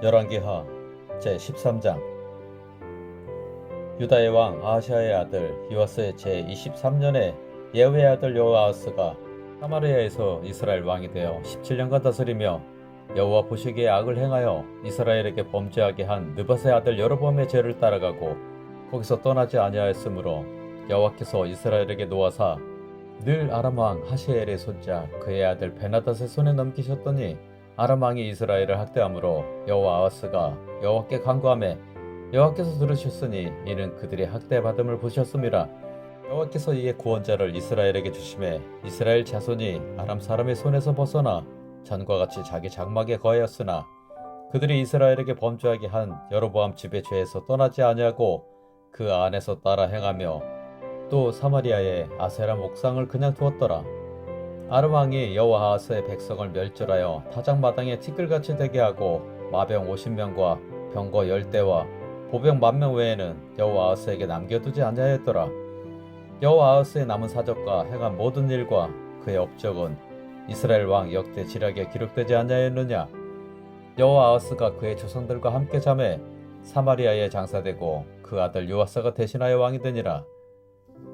열왕기하 제13장. 유다의 왕 아하시아의 아들 요아스의 제23년에 예후의 아들 요아스가 사마리아에서 이스라엘 왕이 되어 17년간 다스리며 여호와 보시기에 악을 행하여 이스라엘에게 범죄하게 한 느밧의 아들 여로보암의 죄를 따라가고 거기서 떠나지 아니하였으므로 여호와께서 이스라엘에게 놓아사 늘 아람 왕 하시엘의 손자 그의 아들 베나닷의 손에 넘기셨더니 아람 왕이 이스라엘을 학대함으로 여호와 아하스가 여호와께 간구하매 여호와께서 들으셨으니 이는 그들의 학대받음을 보셨음이라. 여호와께서 이에 구원자를 이스라엘에게 주심에 이스라엘 자손이 아람 사람의 손에서 벗어나 전과 같이 자기 장막에 거하였으나 그들이 이스라엘에게 범죄하게 한 여로보암 집의 죄에서 떠나지 아니하고 그 안에서 따라 행하며 또 사마리아에 아세라 목상을 그냥 두었더라 아름 왕이 여호와 아하스의 백성을 멸절하여 타작 마당에 티끌같이 되게 하고 마병 50명과 병거 10대와 보병 만명 외에는 여호와 아하스에게 남겨두지 아니하였더라. 여호와 아하스의 남은 사적과 행한 모든 일과 그의 업적은 이스라엘 왕 역대 지략에 기록되지 아니하였느냐? 여호와 아하스가 그의 조상들과 함께 잠에 사마리아에 장사되고 그 아들 요아스가 대신하여 왕이 되니라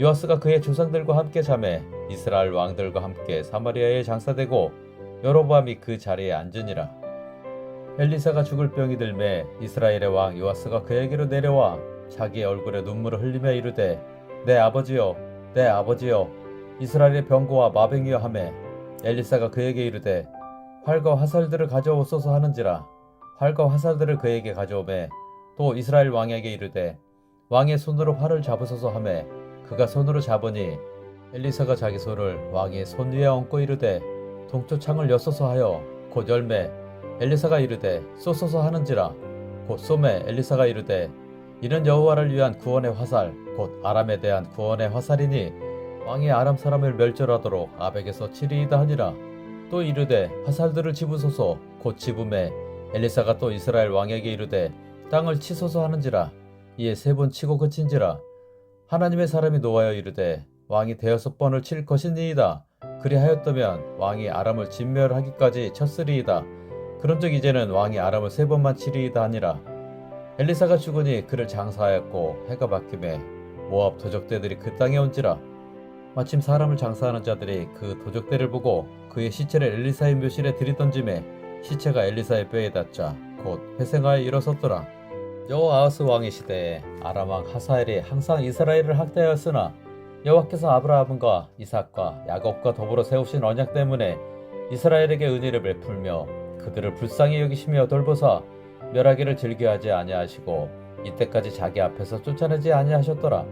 요아스가 그의 조상들과 함께 잠에 이스라엘 왕들과 함께 사마리아에 장사되고 여로보암이 그 자리에 앉으니라. 엘리사가 죽을 병이 들매 이스라엘의 왕 요아스가 그에게로 내려와 자기 얼굴에 눈물을 흘리며 이르되 내 아버지여 내 아버지여 이스라엘의 병거와 마병이여 하매 엘리사가 그에게 이르되 활과 화살들을 가져오소서 하는지라 활과 화살들을 그에게 가져오매 또 이스라엘 왕에게 이르되 왕의 손으로 활을 잡으소서 하매 그가 손으로 잡으니 엘리사가 자기 손을 왕의 손 위에 얹고 이르되 동쪽 창을 여소서 하여 곧 열매 엘리사가 이르되 쏘소서 하는지라. 곧 쏘매 엘리사가 이르되 이는 여호와를 위한 구원의 화살 곧 아람에 대한 구원의 화살이니 왕이 아람 사람을 멸절하도록 아벡에서 치리이다 하니라. 또 이르되 화살들을 집으소서. 곧 집음에 엘리사가 또 이스라엘 왕에게 이르되 땅을 치소서 하는지라. 이에 세 번 치고 그친지라 하나님의 사람이 노하여 이르되 왕이 대여섯 번을 칠 것이니이다. 그리하였다면 왕이 아람을 진멸하기까지 쳤으리이다. 그런즉 이제는 왕이 아람을 세 번만 치리이다 하니라. 엘리사가 죽으니 그를 장사하였고 해가 바뀌매 모압 도적대들이 그 땅에 온지라. 마침 사람을 장사하는 자들이 그 도적대를 보고 그의 시체를 엘리사의 묘실에 들이던짐에 시체가 엘리사의 뼈에 닿자 곧 회생하여 일어섰더라. 여호아하스 왕의 시대에 아람 왕 하사엘이 항상 이스라엘을 학대하였으나 여호와께서 아브라함과 이삭과 야곱과 더불어 세우신 언약 때문에 이스라엘에게 은혜를 베풀며 그들을 불쌍히 여기시며 돌보사 멸하기를 즐겨하지 아니하시고 이때까지 자기 앞에서 쫓아내지 아니하셨더라.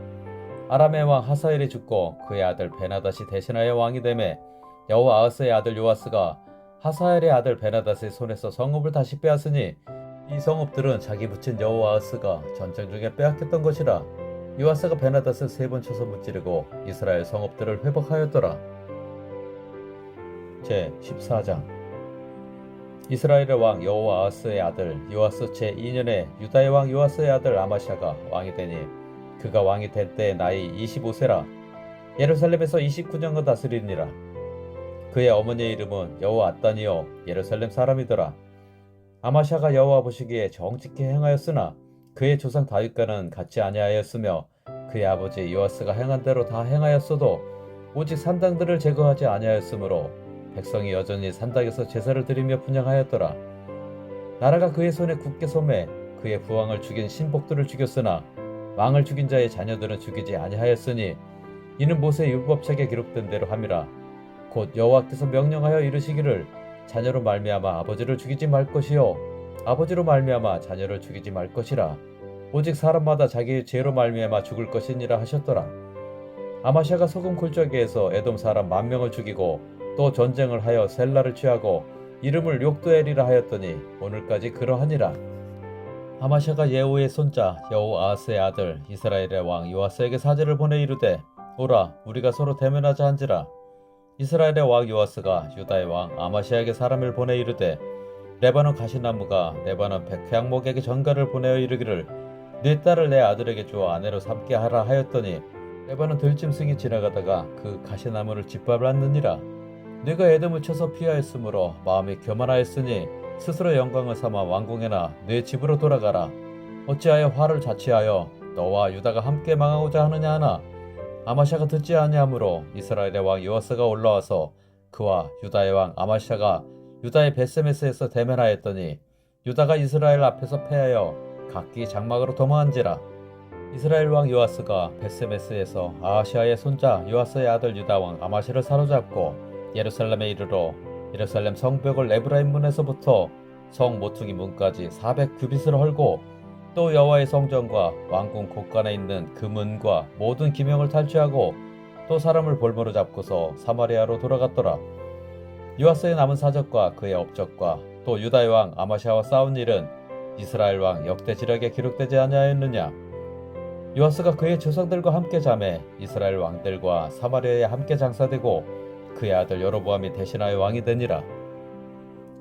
아람의 왕 하사엘이 죽고 그의 아들 베나닷이 대신하여 왕이 되매 여호아하스의 아들 요아스가 하사엘의 아들 베나닷의 손에서 성읍을 다시 빼앗으니 이 성읍들은 자기 붙인 여호아하스가 전쟁 중에 빼앗겼던 것이라 요아스가 베나닷을 세 번 쳐서 무찌르고 이스라엘 성읍들을 회복하였더라. 제 14장. 이스라엘의 왕 여호아하스의 아들 요아스 제 2년에 유다의 왕 요아스의 아들 아마샤가 왕이 되니 그가 왕이 될때 나이 25세라. 예루살렘에서 29년간 다스리니라. 그의 어머니의 이름은 여호아 아따니요 예루살렘 사람이더라 아마샤가 여호와 보시기에 정직히 행하였으나 그의 조상 다윗과는 같이 아니하였으며 그의 아버지 요아스가 행한 대로 다 행하였어도 오직 산당들을 제거하지 아니하였으므로 백성이 여전히 산당에서 제사를 드리며 분양하였더라. 나라가 그의 손에 굳게 소매 그의 부왕을 죽인 신복들을 죽였으나 왕을 죽인 자의 자녀들은 죽이지 아니하였으니 이는 모세 율법책에 기록된 대로 함이라. 곧 여호와께서 명령하여 이르시기를 자녀로 말미암아 아버지를 죽이지 말 것이요. 아버지로 말미암아 자녀를 죽이지 말 것이라. 오직 사람마다 자기의 죄로 말미암아 죽을 것이니라 하셨더라. 아마샤가 소금 골짜기에서 에돔 사람 만 명을 죽이고 또 전쟁을 하여 셀라를 취하고 이름을 욕도엘이라 하였더니 오늘까지 그러하니라. 아마샤가 예후의 손자 여호아스의 아들 이스라엘의 왕 요아스에게 사제를 보내 이르되 오라 우리가 서로 대면하자 한지라 이스라엘의 왕 요아스가 유다의 왕 아마시아에게 사람을 보내 이르되 레바논 가시나무가 레바논 백향목에게 전가를 보내어 이르기를 네 딸을 내 아들에게 주어 아내로 삼게 하라 하였더니 레바논 들짐승이 지나가다가 그 가시나무를 짓밟았느니라. 네가 에돔을 쳐서 피하였으므로 마음이 교만하였으니 스스로 영광을 삼아 왕궁에나 네 집으로 돌아가라. 어찌하여 화를 자취하여 너와 유다가 함께 망하고자 하느냐 하나 아마샤가 듣지 아니하므로 이스라엘의 왕 요아스가 올라와서 그와 유다의 왕 아마샤가 유다의 베세메스에서 대면하였더니 유다가 이스라엘 앞에서 패하여 각기 장막으로 도망한지라. 이스라엘 왕 요아스가 베세메스에서 아하시아의 손자 요아스의 아들 유다 왕 아마시를 사로잡고 예루살렘에 이르러 예루살렘 성벽을 에브라임 문에서부터 성 모퉁이 문까지 400 규빗을 헐고 또 여호와의 성전과 왕궁 곳간에 있는 그 문과 모든 기명을 탈취하고 또 사람을 볼모로 잡고서 사마리아로 돌아갔더라. 요아스의 남은 사적과 그의 업적과 또 유다의 왕 아마샤와 싸운 일은 이스라엘 왕 역대 지략에 기록되지 아니하였느냐? 요아스가 그의 조상들과 함께 잠에 이스라엘 왕들과 사마리아에 함께 장사되고 그의 아들 여로보암이 대신하여 왕이 되니라.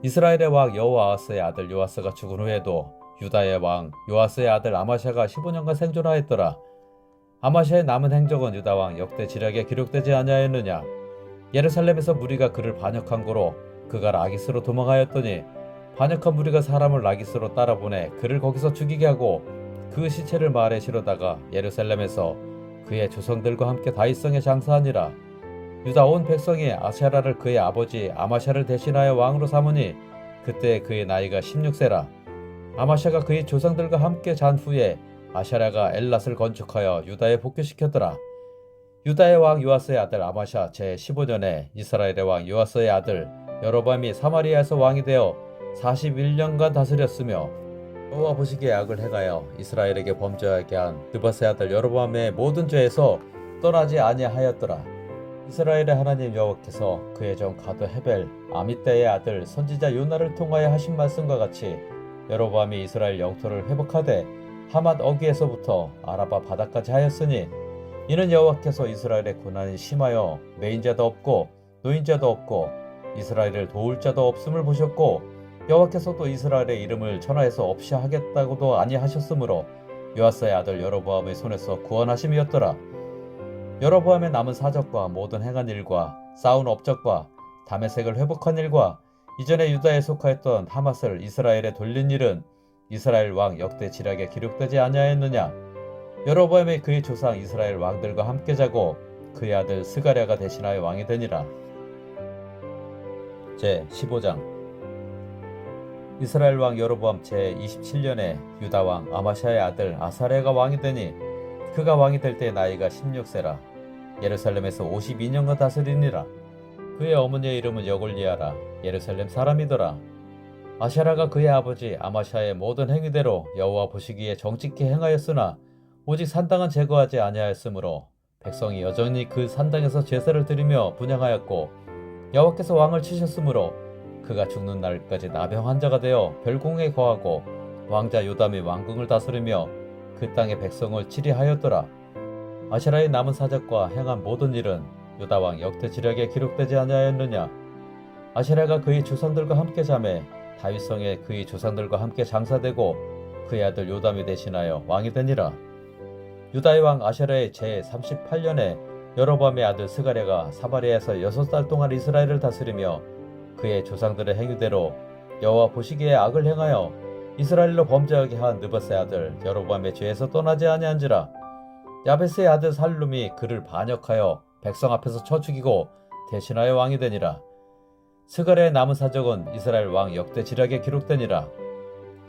이스라엘의 왕 여호아스의 아들 요아스가 죽은 후에도 유다의 왕 요아스의 아들 아마샤가 15년간 생존하였더라. 아마샤의 남은 행적은 유다 왕 역대 지략에 기록되지 아니하였느냐? 예루살렘에서 무리가 그를 반역한 고로 그가 라기스로 도망하였더니 반역한 무리가 사람을 라기스로 따라보내 그를 거기서 죽이게 하고 그 시체를 마을에 실어다가 예루살렘에서 그의 조상들과 함께 다윗성에 장사하니라. 유다 온 백성이 아샤라를 그의 아버지 아마샤를 대신하여 왕으로 삼으니 그때 그의 나이가 16세라. 아마샤가 그의 조상들과 함께 잔 후에 아샤라가 엘랏을 건축하여 유다에 복귀시켰더라. 유다의 왕 요아스의 아들 아마샤 제 15년에 이스라엘의 왕 요아스의 아들 여로밤이 사마리아에서 왕이 되어 41년간 다스렸으며 여호와 보시기에 악을 행하여 이스라엘에게 범죄하게 한 느바스의 아들 여로밤의 모든 죄에서 떠나지 아니하였더라. 이스라엘의 하나님 여호와께서 그의 종 가드 헤벨 아미떼의 아들 선지자 요나를 통하여 하신 말씀과 같이 여로보암이 이스라엘 영토를 회복하되 하맛 어기에서부터 아라바 바다까지 하였으니 이는 여호와께서 이스라엘의 고난이 심하여 메인 자도 없고 노인 자도 없고 이스라엘을 도울 자도 없음을 보셨고 여호와께서도 이스라엘의 이름을 천하에서 없이 하겠다고도 아니하셨으므로 요아스의 아들 여로보암의 손에서 구원하심이었더라. 여로보암의 남은 사적과 모든 행한 일과 싸운 업적과 다메색을 회복한 일과 이전에 유다에 속하였던 하맛을 이스라엘에 돌린 일은 이스라엘 왕 역대 지략에 기록되지 아니하였느냐? 여로보암의 그의 조상 이스라엘 왕들과 함께 자고 그의 아들 스가랴가 대신하여 왕이 되니라. 제 15장. 이스라엘 왕 여로보암 제 27년에 유다 왕 아마샤의 아들 아사레가 왕이 되니 그가 왕이 될 때 나이가 16세라. 예루살렘에서 52년간 다스리니라 그의 어머니의 이름은 여골리아라 예루살렘 사람이더라 아샤라가 그의 아버지 아마샤의 모든 행위대로 여호와 보시기에 정직히 행하였으나 오직 산당은 제거하지 아니하였으므로 백성이 여전히 그 산당에서 제사를 드리며 분양하였고 여호와께서 왕을 치셨으므로 그가 죽는 날까지 나병 환자가 되어 별궁에 거하고 왕자 요담이 왕궁을 다스리며 그 땅의 백성을 치리하였더라. 아시라의 남은 사적과 행한 모든 일은 유다 왕 역대 지략에 기록되지 아니하였느냐? 아시라가 그의 조상들과 함께 잠에 다윗성에 그의 조상들과 함께 장사되고 그의 아들 요담이 대신하여 왕이 되니라. 유다의 왕 아시라의 제 38년에 여로밤의 아들 스가랴가 사마리아에서 여섯 달 동안 이스라엘을 다스리며 그의 조상들의 행위대로 여호와 보시기에 악을 행하여 이스라엘로 범죄하게 한 느바스의 아들 여로밤의 죄에서 떠나지 아니한지라 야베스의 아들 살룸이 그를 반역하여 백성 앞에서 쳐 죽이고 대신하여 왕이 되니라. 스가랴의 남은 사적은 이스라엘 왕 역대 지략에 기록되니라.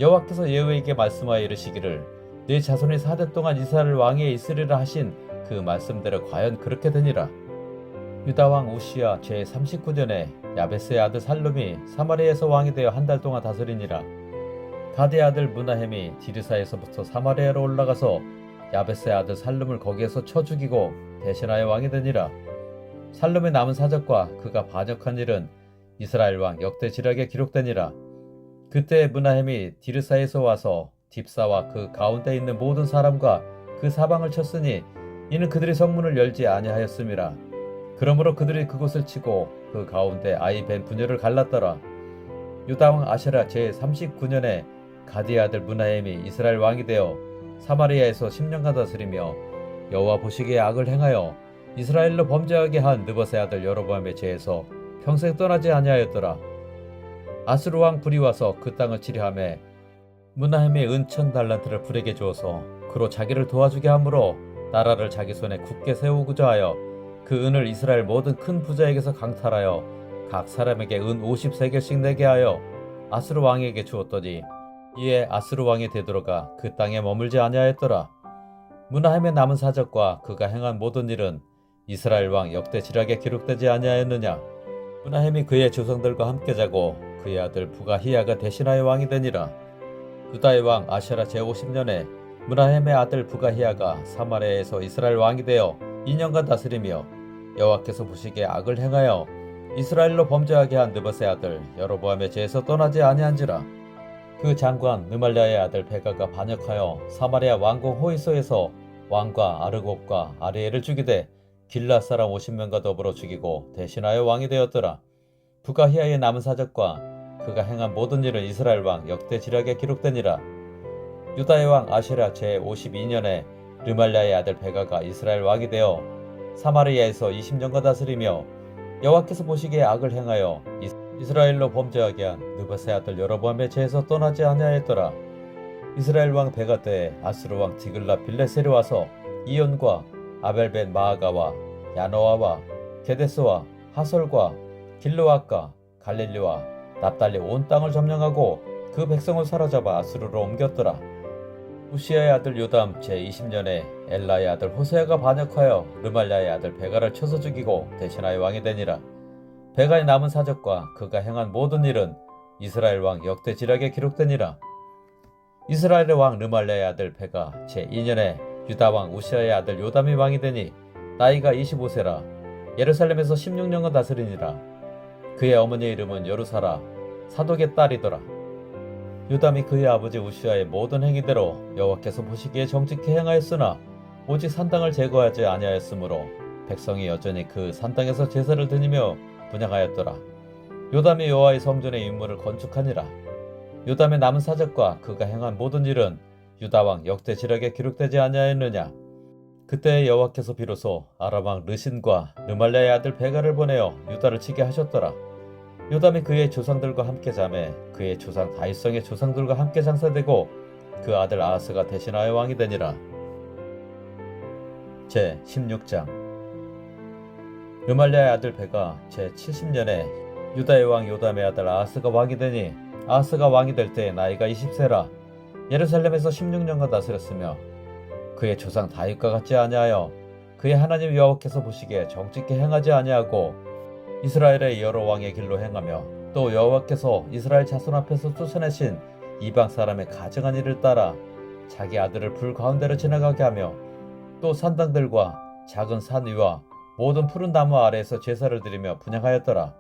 여호와께서 예후에게 말씀하여 이르시기를 네 자손이 사대 동안 이스라엘 왕위에 있으리라 하신 그 말씀대로 과연 그렇게 되니라? 유다 왕 우시야 제 39년에 야베스의 아들 살룸이 사마리아에서 왕이 되어 한 달 동안 다스리니라. 가드의 아들 무나햄이 디르사에서부터 사마리아로 올라가서 야베스의 아들 살룸을 거기에서 쳐 죽이고 대신하여 왕이 되니라. 살룸의 남은 사적과 그가 반역한 일은 이스라엘 왕 역대 지략에 기록되니라. 그때 무나햄이 디르사에서 와서 딥사와 그 가운데 있는 모든 사람과 그 사방을 쳤으니 이는 그들이 성문을 열지 아니하였음이라. 그러므로 그들이 그곳을 치고 그 가운데 아이 벤 분열을 갈랐더라. 유다 왕 아세라 제 39년에 가디 아들 문하임이 이스라엘 왕이 되어 사마리아에서 10년간 다스리며 여호와 보시기에 악을 행하여 이스라엘로 범죄하게 한 느버세 아들 여로보암의 죄에서 평생 떠나지 아니하였더라. 아스루 왕 불이 와서 그 땅을 치리하매 문하임의 은천 달란트를 불에게 주어서 그로 자기를 도와주게 하므로 나라를 자기 손에 굳게 세우고자 하여 그 은을 이스라엘 모든 큰 부자에게서 강탈하여 각 사람에게 은 50세겔씩 내게 하여 아스루 왕에게 주었더니 이에 아스루 왕이 되돌아가 그 땅에 머물지 아니하였더라. 문하임의 남은 사적과 그가 행한 모든 일은 이스라엘 왕 역대 지략에 기록되지 아니하였느냐. 문하임이 그의 조상들과 함께 자고 그의 아들 부가히야가 대신하여 왕이 되니라. 유다의 왕 아샤라 제50년에 문하임의 아들 부가히야가 사마리아에서 이스라엘 왕이 되어 2년간 다스리며 여호와께서 보시기에 악을 행하여 이스라엘로 범죄하게 한 느버세 아들 여로보암의 죄에서 떠나지 아니한지라 그 장관 느말랴의 아들 베가가 반역하여 사마리아 왕궁 호이소에서 왕과 아르곱과 아리엘을 죽이되 길라 사람 50명과 더불어 죽이고 대신하여 왕이 되었더라. 부가히야의 남은 사적과 그가 행한 모든 일은 이스라엘 왕 역대 지략에 기록되니라. 유다의 왕 아시라 제 52년에 르말랴의 아들 베가가 이스라엘 왕이 되어 사마리아에서 20년간 다스리며 여호와께서 보시기에 악을 행하여 이스라엘 로 범죄하게 한 느바세 아들 여로보암의 죄에서 떠나지 아니하였더라. 이스라엘 왕 베가 때에 아스루 왕 디글라 빌레셀이 와서 이온과 아벨벤 마아가와 야노아와 게데스와 하솔과 길르와과 갈릴리와 납달리 온 땅을 점령하고 그 백성을 사로잡아 아스루로 옮겼더라. 우시아의 아들 요담 제20년에 엘라의 아들 호세아가 반역하여 르말랴의 아들 베가를 쳐서 죽이고 대신하여 왕이 되니라. 베가의 남은 사적과 그가 행한 모든 일은 이스라엘 왕 역대 지략에 기록되니라. 이스라엘의 왕 르말랴의 아들 베가 제2년에 유다 왕 우시아의 아들 요담이 왕이 되니 나이가 25세라 예루살렘에서 16년간 다스리니라. 그의 어머니의 이름은 여루사라 사독의 딸이더라. 요담이 그의 아버지 우시아의 모든 행위대로 여호와께서 보시기에 정직히 행하였으나 오직 산당을 제거하지 아니하였으므로 백성이 여전히 그 산당에서 제사를 드리며 분양하였더라. 요담이 여호와의 성전의 인물을 건축하니라. 요담의 남은 사적과 그가 행한 모든 일은 유다 왕 역대 지략에 기록되지 아니하였느냐. 그때 여호와께서 비로소 아람 왕 르신과 르말랴의 아들 베가를 보내어 유다를 치게 하셨더라. 요담이 그의 조상들과 함께 자매 그의 조상 다윗성의 조상들과 함께 장사되고 그 아들 아하스가 대신하여 왕이 되니라. 제 16장 르말랴의 아들 베가 제 70년에 유다의 왕 요담의 아들 아하스가 왕이 되니 아하스가 왕이 될때 나이가 20세라. 예루살렘에서 16년간 다스렸으며 그의 조상 다윗과 같지 아니하여 그의 하나님 여호와께서 보시기에 정직히 행하지 아니하고 이스라엘의 여러 왕의 길로 행하며 또 여호와께서 이스라엘 자손 앞에서 쫓아내신 이방 사람의 가증한 일을 따라 자기 아들을 불 가운데로 지나가게 하며 또 산당들과 작은 산 위와 모든 푸른 나무 아래에서 제사를 드리며 분양하였더라.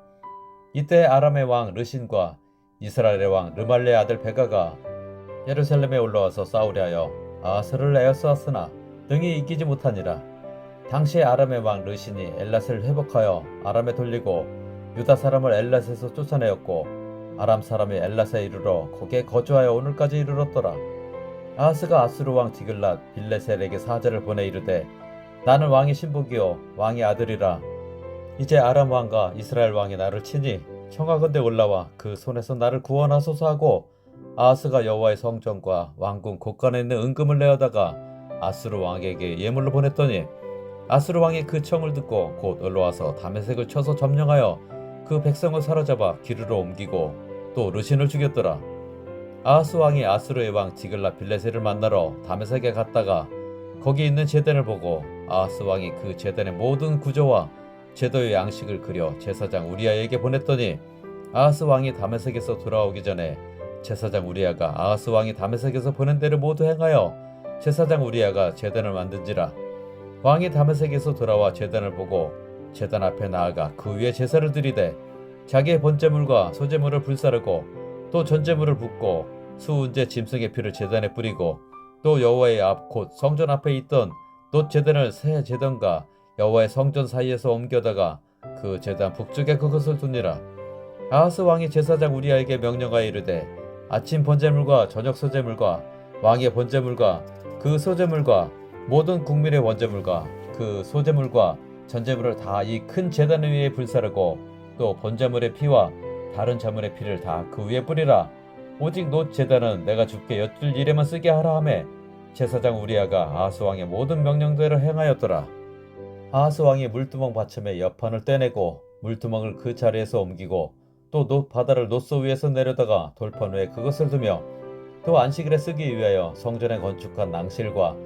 이때 아람의 왕 르신과 이스라엘의 왕 르말레의 아들 베가가 예루살렘에 올라와서 싸우려 하여 아하스를 에어싸았으나 등이 이기지 못하니라. 당시 아람의 왕 르신이 엘랏을 회복하여 아람에 돌리고 유다 사람을 엘랏에서 쫓아내었고 아람 사람이 엘랏에 이르러 거기에 거주하여 오늘까지 이르렀더라. 아하스가 아수르 왕 디글랏 빌레셀에게 사자를 보내 이르되 나는 왕의 신복이요 왕의 아들이라 이제 아람 왕과 이스라엘 왕이 나를 치니 청하건대 올라와 그 손에서 나를 구원하소서 하고 아하스가 여호와의 성전과 왕궁 곳간에 있는 은금을 내어다가 아수르 왕에게 예물로 보냈더니 아수르 왕이 그 청을 듣고 곧 올라와서 다메색을 쳐서 점령하여 그 백성을 사로잡아 기르로 옮기고 또 르신을 죽였더라. 아하스 왕이 아수르의 왕 디글라 빌레세를 만나러 다메섹에 갔다가 거기 있는 제단을 보고 아하스 왕이 그 제단의 모든 구조와 제도의 양식을 그려 제사장 우리아에게 보냈더니 아하스 왕이 다메섹에서 돌아오기 전에 제사장 우리아가 아하스 왕이 다메섹에서 보낸 대로 모두 행하여 제사장 우리아가 제단을 만든지라. 왕이 다메섹에서 돌아와 제단을 보고 제단 앞에 나아가 그 위에 제사를 드리되 자기의 번제물과 소제물을 불사르고 또 전제물을 붓고 수은제 짐승의 피를 제단에 뿌리고 또 여호와의 앞 곧 성전 앞에 있던 놋 제단을 새 제단과 여호와의 성전 사이에서 옮겨다가 그 제단 북쪽에 그것을 두니라. 아하스 왕이 제사장 우리아에게 명령하여 이르되 아침 번제물과 저녁 소제물과 왕의 번제물과 그 소제물과 모든 국민의 원제물과 그 소제물과 전제물을 다 이 큰 제단 위에 불사르고 또 번제물의 피와 다른 자물의 피를 다 그 위에 뿌리라 오직 놋 제단은 내가 주께 엿줄 일에만 쓰게 하라 하매 제사장 우리아가 아하스 왕의 모든 명령대로 행하였더라 아하스 왕이 물두멍 받침에 옆판을 떼내고 물두멍을 그 자리에서 옮기고 또 놋 바다를 놋소 위에서 내려다가 돌판 위에 그것을 두며 또 안식일에 쓰기 위하여 성전에 건축한 낭실과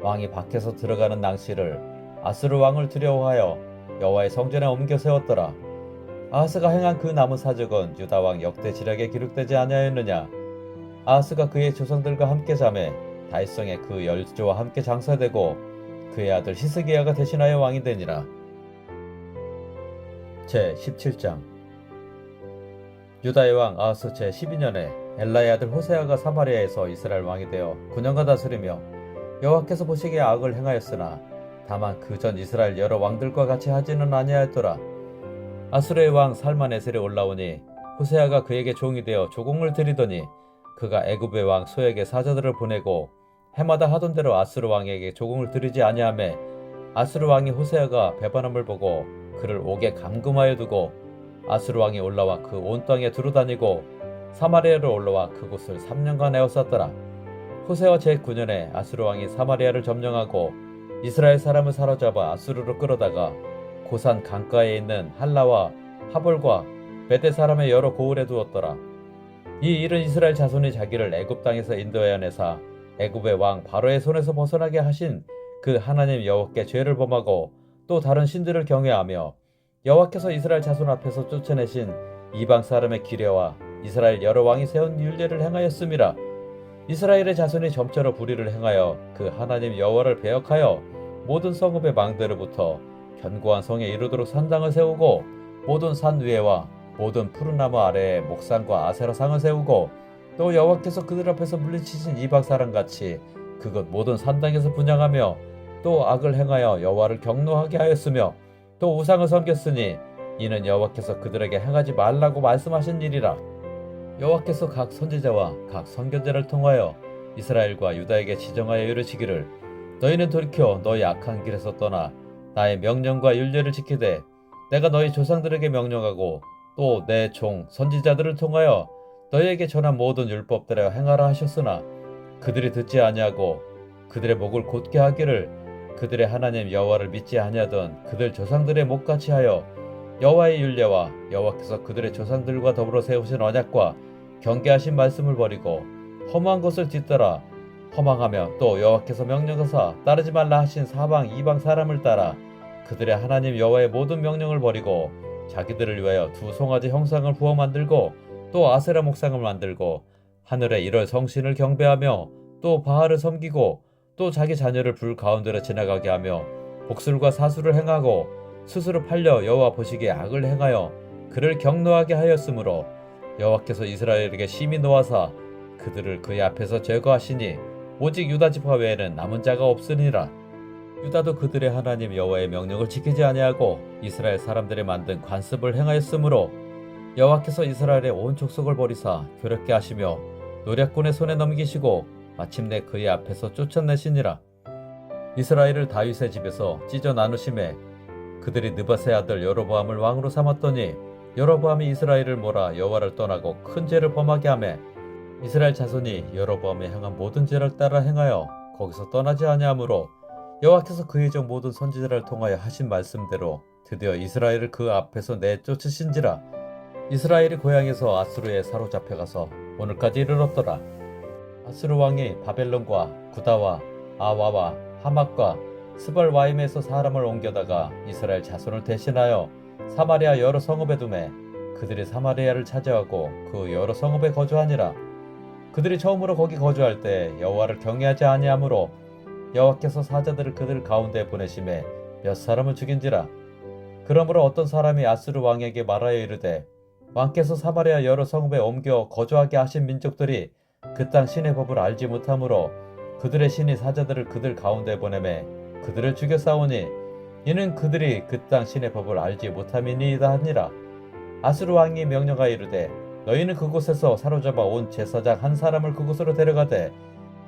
왕이 밖에서 들어가는 낭실을 아스르 왕을 두려워하여 여호와의 성전에 옮겨 세웠더라. 아하스가 행한 그 나무 사적은 유다 왕 역대 지략에 기록되지 아니하였느냐? 아하스가 그의 조상들과 함께 잠에 다이성의 그 열조와 함께 장사되고 그의 아들 히스기야가 대신하여 왕이 되니라. 제 17장 유다의 왕 아하스 제 12년에 엘라의 아들 호세아가 사마리아에서 이스라엘 왕이 되어 9년간 다스리며 여호와께서 보시기에 악을 행하였으나 다만 그 전 이스라엘 여러 왕들과 같이 하지는 아니하였더라. 아수르의 왕 살만에셀이 올라오니 호세아가 그에게 종이 되어 조공을 드리더니 그가 애굽의 왕 소에게 사자들을 보내고 해마다 하던 대로 아수르 왕에게 조공을 드리지 아니하매 아수르 왕이 호세아가 배반함을 보고 그를 옥에 감금하여 두고 아수르 왕이 올라와 그 온 땅에 두루다니고 사마리아로 올라와 그곳을 3년간 에워쌌더라. 호세와 제9년에 아수르 왕이 사마리아를 점령하고 이스라엘 사람을 사로잡아 아수르로 끌어다가 고산 강가에 있는 할라와 하볼과 베데 사람의 여러 고을에 두었더라. 이 일은 이스라엘 자손이 자기를 애굽 땅에서 인도해 내사 애굽의 왕 바로의 손에서 벗어나게 하신 그 하나님 여호와께 죄를 범하고 또 다른 신들을 경외하며 여호와께서 이스라엘 자손 앞에서 쫓아내신 이방 사람의 기뢰와 이스라엘 여러 왕이 세운 율례를 행하였음이라. 이스라엘의 자손이 점처럼 불의를 행하여 그 하나님 여호와를 배역하여 모든 성읍의 망대로부터 견고한 성에 이르도록 산당을 세우고 모든 산 위에와 모든 푸른 나무 아래에 목상과 아세라 상을 세우고 또 여호와께서 그들 앞에서 물리치신 이방 사람 같이 그것 모든 산당에서 분양하며 또 악을 행하여 여호와를 경노하게 하였으며 또 우상을 섬겼으니 이는 여호와께서 그들에게 행하지 말라고 말씀하신 일이라. 여호와께서 각 선지자와 각 선견자를 통하여 이스라엘과 유다에게 지정하여 이르시기를 너희는 돌이켜 너희 악한 길에서 떠나 나의 명령과 율례를 지키되 내가 너희 조상들에게 명령하고 또 내 종 선지자들을 통하여 너희에게 전한 모든 율법대로 행하라 하셨으나 그들이 듣지 아니하고 그들의 목을 곧게 하기를 그들의 하나님 여호와를 믿지 아니하던 그들 조상들의 목같이 하여 여호와의 율례와 여호와께서 그들의 조상들과 더불어 세우신 언약과 경계하신 말씀을 버리고 허무한 것을 뒤따라 허망하며 또 여호와께서 명령하사 따르지 말라 하신 사방 이방 사람을 따라 그들의 하나님 여호와의 모든 명령을 버리고 자기들을 위하여 두 송아지 형상을 부어 만들고 또 아세라 목상을 만들고 하늘에 이럴 성신을 경배하며 또 바알을 섬기고 또 자기 자녀를 불 가운데로 지나가게 하며 복술과 사수를 행하고 스스로 팔려 여호와 보시기에 악을 행하여 그를 경노하게 하였으므로 여호와께서 이스라엘에게 심히 노하사 그들을 그의 앞에서 제거하시니 오직 유다 지파 외에는 남은 자가 없으니라. 유다도 그들의 하나님 여호와의 명령을 지키지 아니하고 이스라엘 사람들이 만든 관습을 행하였으므로 여호와께서 이스라엘의 온 족속을 버리사 괴롭게 하시며 노략군의 손에 넘기시고 마침내 그의 앞에서 쫓아내시니라. 이스라엘을 다윗의 집에서 찢어 나누심에 그들이 느바세 아들 여로보암을 왕으로 삼았더니 여로보암이 이스라엘을 몰아 여호와를 떠나고 큰 죄를 범하게 하매 이스라엘 자손이 여로보암에 향한 모든 죄를 따라 행하여 거기서 떠나지 아니하므로 여호와께서 그의 종 모든 선지자를 통하여 하신 말씀대로 드디어 이스라엘을 그 앞에서 내쫓으신지라. 이스라엘이 고향에서 아수르에 사로잡혀가서 오늘까지 이르렀더라. 아수르 왕이 바벨론과 구다와 아와와 하맛과 스발와임에서 사람을 옮겨다가 이스라엘 자손을 대신하여 사마리아 여러 성읍에 두매 그들이 사마리아를 차지하고 그 여러 성읍에 거주하니라 그들이 처음으로 거기 거주할 때 여호와를 경외하지 아니하므로 여호와께서 사자들을 그들 가운데 보내심에 몇 사람을 죽인지라. 그러므로 어떤 사람이 아스르 왕에게 말하여 이르되 왕께서 사마리아 여러 성읍에 옮겨 거주하게 하신 민족들이 그 땅 신의 법을 알지 못하므로 그들의 신이 사자들을 그들 가운데 보내매 그들을 죽여 싸우니 이는 그들이 그 땅 신의 법을 알지 못함이니이다 하니라. 아수르 왕이 명령하여 이르되 너희는 그곳에서 사로잡아 온 제사장 한 사람을 그곳으로 데려가되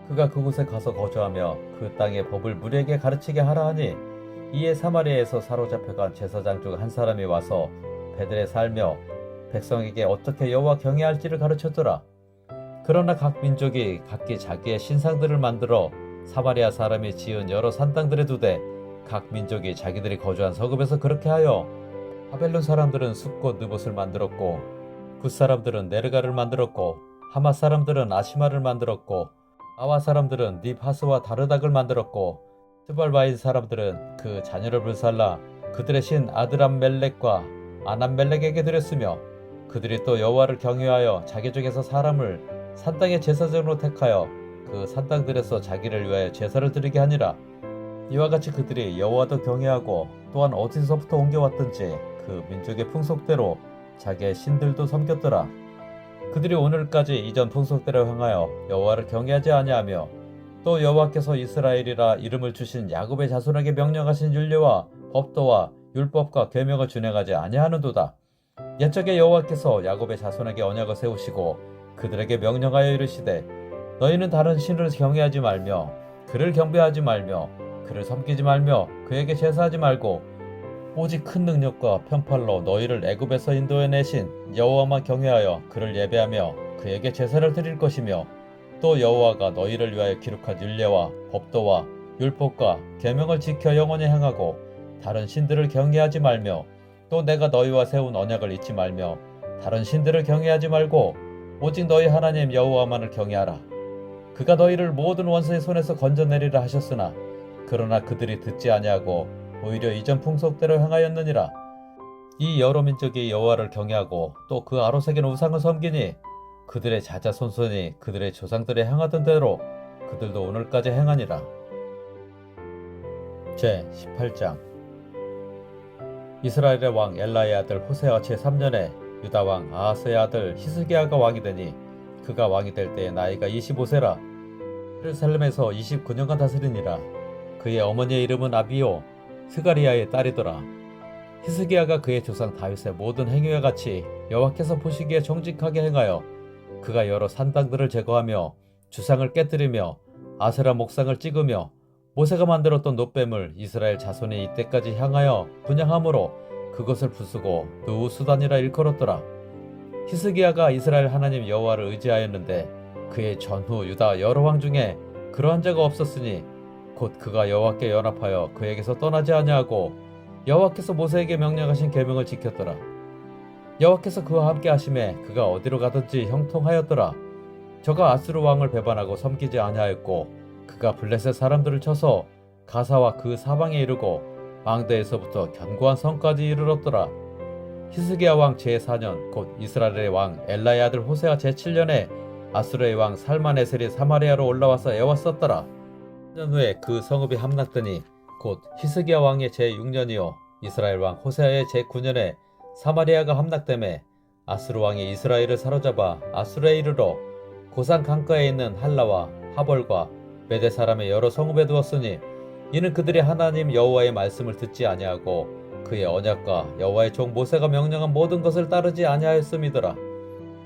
그가 그곳에 가서 거주하며 그 땅의 법을 무리에게 가르치게 하라 하니 이에 사마리아에서 사로잡혀간 제사장 중 한 사람이 와서 베들에 살며 백성에게 어떻게 여호와 경외할지를 가르쳤더라. 그러나 각 민족이 각기 자기의 신상들을 만들어 사마리아 사람이 지은 여러 산당들에 두되 각 민족이 자기들이 거주한 서급에서 그렇게 하여 바벨론 사람들은 숲꽃 느봇을 만들었고 굿 사람들은 네르가를 만들었고 하마 사람들은 아시마를 만들었고 아와 사람들은 닙하스와 다르닥을 만들었고 스발바인 사람들은 그 자녀를 불살라 그들의 신 아드람멜렉과 아남멜렉에게 드렸으며 그들이 또 여호와를 경외하여 자기 중에서 사람을 산땅의 제사장으로 택하여 그 산땅들에서 자기를 위하여 제사를 드리게 하니라. 이와 같이 그들이 여호와도 경외하고 또한 어디서부터 옮겨왔든지 그 민족의 풍속대로 자기의 신들도 섬겼더라 그들이 오늘까지 이전 풍속대로 행하여 여호와를 경외하지 아니하며 또 여호와께서 이스라엘이라 이름을 주신 야곱의 자손에게 명령하신 율례와 법도와 율법과 계명을 준행하지 아니하는도다. 옛적에 여호와께서 야곱의 자손에게 언약을 세우시고 그들에게 명령하여 이르시되 너희는 다른 신을 경외하지 말며 그를 경배하지 말며 그를 섬기지 말며 그에게 제사하지 말고 오직 큰 능력과 편팔로 너희를 애굽에서 인도해 내신 여호와만 경외하여 그를 예배하며 그에게 제사를 드릴 것이며 또 여호와가 너희를 위하여 기록한 율례와 법도와 율법과 계명을 지켜 영원히 행하고 다른 신들을 경외하지 말며 또 내가 너희와 세운 언약을 잊지 말며 다른 신들을 경외하지 말고 오직 너희 하나님 여호와만을 경외하라. 그가 너희를 모든 원수의 손에서 건져내리라 하셨으나 그러나 그들이 듣지 아니하고 오히려 이전 풍속대로 행하였느니라. 이 여러 민족이 여호와를 경외하고 또 그 아로새긴 우상을 섬기니 그들의 자자손손이 그들의 조상들이 행하던 대로 그들도 오늘까지 행하니라. 제 18장 이스라엘의 왕 엘라의 아들 호세아 제3년에 유다 왕 아하스의 아들 히스기야가 왕이 되니 그가 왕이 될 때의 나이가 25세라 예루살렘에서 29년간 다스리니라 그의 어머니의 이름은 아비오 스가리아의 딸이더라 히스기야가 그의 조상 다윗의 모든 행위와 같이 여호와께서 보시기에 정직하게 행하여 그가 여러 산당들을 제거하며 주상을 깨뜨리며 아세라 목상을 찍으며 모세가 만들었던 노뱀을 이스라엘 자손이 이때까지 향하여 분양함으로 그것을 부수고 누우 수단이라 일컬었더라. 히스기야가 이스라엘 하나님 여호와를 의지하였는데 그의 전후 유다 여러 왕 중에 그러한 자가 없었으니 곧 그가 여호와께 연합하여 그에게서 떠나지 아니하고 여호와께서 모세에게 명령하신 계명을 지켰더라. 여호와께서 그와 함께 하심에 그가 어디로 가든지 형통하였더라. 저가 아스루 왕을 배반하고 섬기지 아니하였고 그가 블레셋 사람들을 쳐서 가사와 그 사방에 이르고 왕대에서부터 견고한 성까지 이르렀더라. 히스기야 왕 제4년 곧 이스라엘의 왕 엘라의 아들 호세아 제7년에 아수르의 왕 살마네셀이 사마리아로 올라와서 애웠었더라. 1년 후에 그 성읍이 함락되니 곧 히스기야 왕의 제6년이요 이스라엘 왕 호세아의 제9년에 사마리아가 함락됨에 아수르 왕이 이스라엘을 사로잡아 아수르에 이르러 고산 강가에 있는 할라와 하벌과 메대 사람의 여러 성읍에 두었으니 이는 그들이 하나님 여호와의 말씀을 듣지 아니하고 그의 언약과 여호와의 종 모세가 명령한 모든 것을 따르지 아니하였음이더라.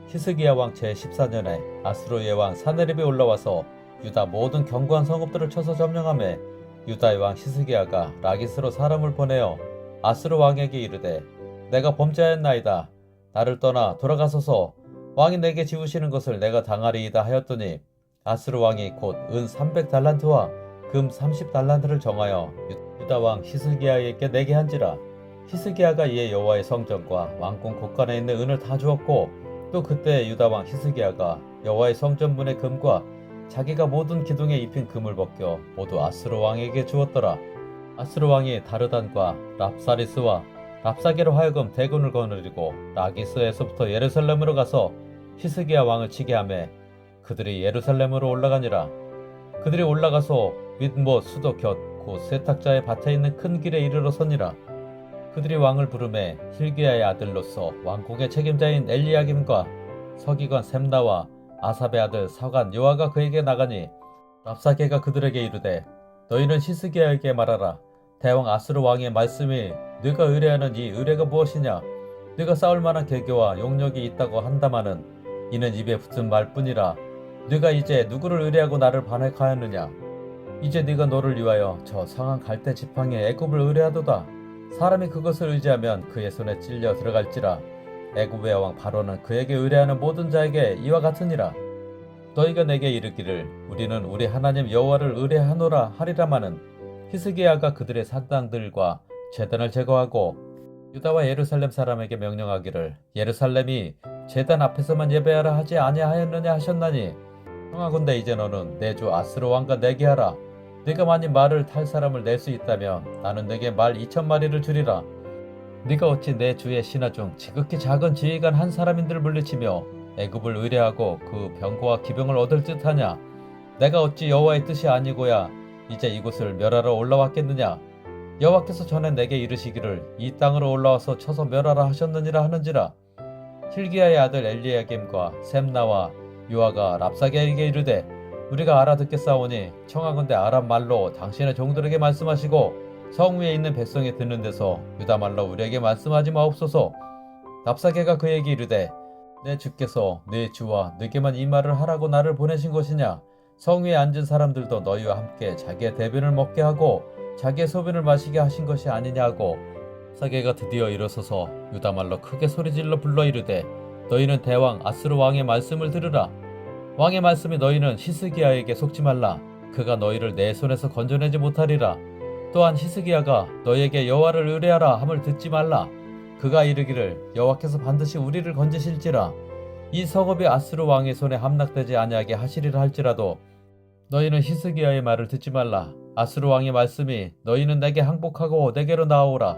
히스기야 왕 제14년에 아스로의 왕 사네립이 올라와서 유다 모든 견고한 성읍들을 쳐서 점령함에 유다의 왕 히스기야가 라기스로 사람을 보내어 아스로 왕에게 이르되 내가 범죄하였나이다. 나를 떠나 돌아가소서 왕이 내게 지우시는 것을 내가 당하리이다 하였더니 아스루 왕이 곧 은 300달란트와 금 30달란트를 정하여 유다 왕 히스기야에게 내게 한지라 히스기야가 이에 여호와의 성전과 왕궁 곳간에 있는 은을 다 주었고 또 그때 유다 왕 히스기야가 여호와의 성전 문의 금과 자기가 모든 기둥에 입힌 금을 벗겨 모두 아스루 왕에게 주었더라 아스루 왕이 다르단과 랍사리스와 랍사게로 하여금 대군을 거느리고 라기스에서부터 예루살렘으로 가서 히스기야 왕을 치게 하며 그들이 예루살렘으로 올라가니라. 그들이 올라가서 윗모 수도 곁곧 세탁자의 밭에 있는 큰 길에 이르러 서니라. 그들이 왕을 부름에 힐기야의 아들로서 왕국의 책임자인 엘리야김과 서기관 셈나와 아삽의 아들 사관 요아가 그에게 나가니 랍사게가 그들에게 이르되 너희는 히스기야에게 말하라. 대왕 아스르 왕의 말씀이 네가 의뢰하는 이 의뢰가 무엇이냐? 네가 싸울 만한 계교와 용력이 있다고 한다마는 이는 입에 붙은 말뿐이라. 네가 이제 누구를 의뢰하고 나를 반역하였느냐? 이제 네가 너를 위하여 저 상한 갈대 지팡이에 애굽을 의뢰하도다. 사람이 그것을 의지하면 그의 손에 찔려 들어갈지라 애굽의 왕 바로는 그에게 의뢰하는 모든 자에게 이와 같으니라. 너희가 내게 이르기를 우리는 우리 하나님 여호와를 의뢰하노라 하리라마는 히스기야가 그들의 산당들과 제단을 제거하고 유다와 예루살렘 사람에게 명령하기를 예루살렘이 제단 앞에서만 예배하라 하지 아니하였느냐 하셨나니 청하건대 이제 너는 내 주 아스르 왕과 내게 하라. 네가 만일 말을 탈 사람을 낼 수 있다면 나는 내게 말 이천 마리를 주리라 네가 어찌 내 주의 신하 중 지극히 작은 지휘관 한 사람인들 물리치며 애굽을 의뢰하고 그 병거와 기병을 얻을 듯하냐? 내가 어찌 여호와의 뜻이 아니고야 이제 이곳을 멸하러 올라왔겠느냐? 여호와께서 전에 내게 이르시기를 이 땅으로 올라와서 쳐서 멸하라 하셨느니라 하는지라? 힐기야의 아들 엘리야김과 셈나와 요아가 랍사게에게 이르되 우리가 알아듣겠사오니 청하건대 아람 말로 당신의 종들에게 말씀하시고 성 위에 있는 백성이 듣는 데서 유다 말로 우리에게 말씀하지 마옵소서. 랍사게가 그에게 이르되 내 주께서 네 주와 네게만 이 말을 하라고 나를 보내신 것이냐? 성 위에 앉은 사람들도 너희와 함께 자기의 대변을 먹게 하고 자기의 소변을 마시게 하신 것이 아니냐고. 사게가 드디어 일어서서 유다 말로 크게 소리질러 불러 이르되 너희는 대왕 아스르 왕의 말씀을 들으라. 왕의 말씀이 너희는 히스기야에게 속지 말라. 그가 너희를 내 손에서 건져내지 못하리라 또한 히스기야가 너희에게 여호와를 의뢰하라 함을 듣지 말라. 그가 이르기를 여호와께서 반드시 우리를 건지실지라. 이 성읍이 아스르 왕의 손에 함락되지 아니하게 하시리라 할지라도 너희는 히스기야의 말을 듣지 말라. 아스르 왕의 말씀이 너희는 내게 항복하고 내게로 나오라.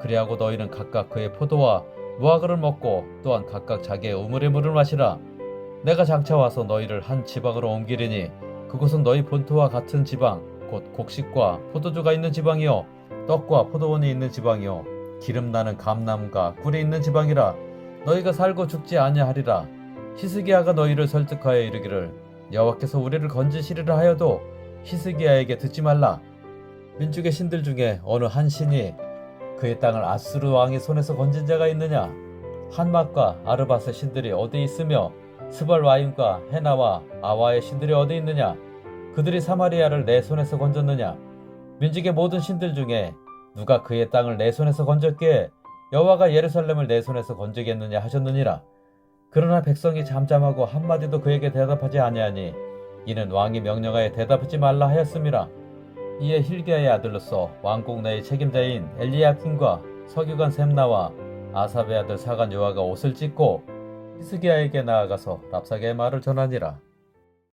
그리하고 너희는 각각 그의 포도와 무화과를 먹고 또한 각각 자기의 우물의 물을 마시라. 내가 장차 와서 너희를 한 지방으로 옮기리니 그곳은 너희 본토와 같은 지방 곧 곡식과 포도주가 있는 지방이요. 떡과 포도원이 있는 지방이요. 기름 나는 감남과 꿀이 있는 지방이라 너희가 살고 죽지 아니하리라. 히스기야가 너희를 설득하여 이르기를 여호와께서 우리를 건지시리라 하여도 히스기야에게 듣지 말라. 민족의 신들 중에 어느 한 신이 그의 땅을 아스르 왕의 손에서 건진 자가 있느냐? 한맛과 아르바스의 신들이 어디 있으며 스발 와임과 헤나와 아와의 신들이 어디 있느냐 그들이 사마리아를 내 손에서 건졌느냐? 민족의 모든 신들 중에 누가 그의 땅을 내 손에서 건졌기에 여호와가 예루살렘을 내 손에서 건지겠느냐 하셨느니라. 그러나 백성이 잠잠하고 한마디도 그에게 대답하지 아니하니 이는 왕이 명령하여 대답하지 말라 하였음이라 이에 힐기야의 아들로서 왕궁 내의 책임자인 엘리야킴과 서기관 셈나와 아삽의 아들 사간 요아가 옷을 찢고 히스기야에게 나아가서 랍사게의 말을 전하니라